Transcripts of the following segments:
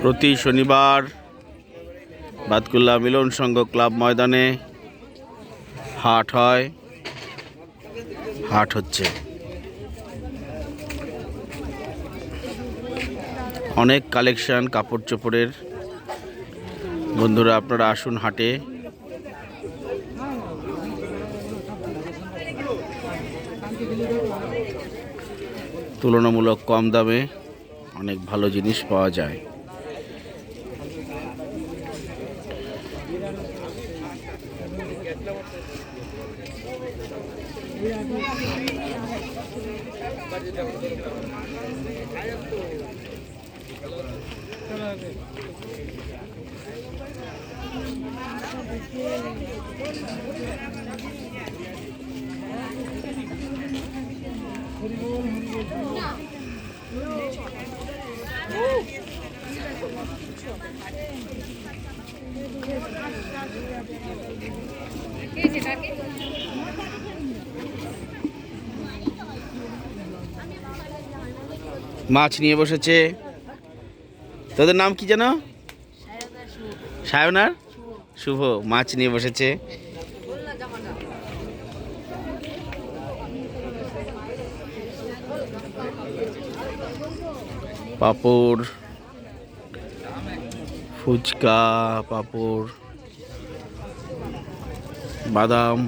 প্রতি শনিবার বাতকুল্লা মিলন সংঘ ক্লাব ময়দানে হাট হয়। হাট হচ্ছে। অনেক কালেকশন কাপড় চোপড়ের বন্ধুরা, আপনারা আসুন হাটে। তুলনামূলক কম দামে অনেক ভালো জিনিস পাওয়া যায়। কেজি থাকে মাছ নিয়ে বসেছে। তোদের নাম কি যেন? সায়নার? শুভ। মাছ নিয়ে বসেছে। পাপড়, ফুচকা, পাপড়, বাদাম।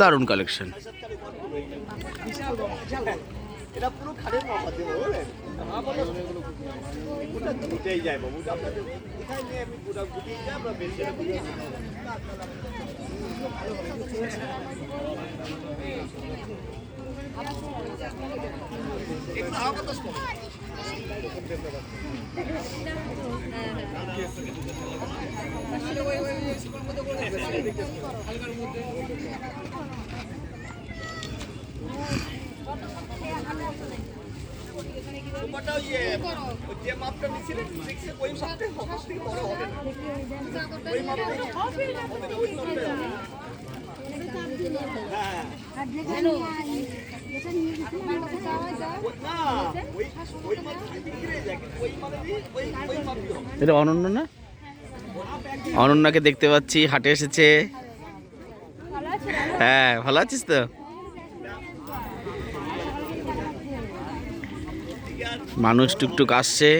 দারুণ কালেকশন এটা পুরো ওই যে মাপটা নিছিলেন সিক্সে ওই মাপটাই হবে থেকে বড় হবে। ওই মাপটাই ওই মাপটা হয়ে। এটা অনন্য না? অনন্যাকে দেখতে পাচ্ছি, হাটে এসেছে। হ্যাঁ ভালো আছিস তো? মানুষ টুকটুক আসছে।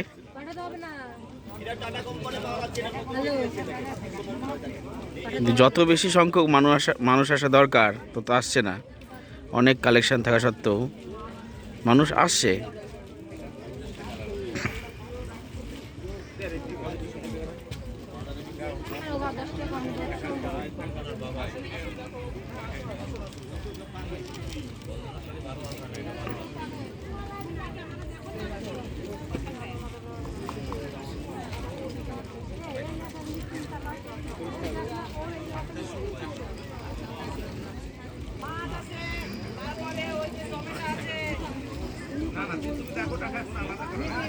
যত বেশি সংখ্যক মানুষ আসা মানুষ আসা দরকার, তত আসছে না। অনেক কালেকশন থাকা সত্ত্বেও। মানুষ আসছে 何だ?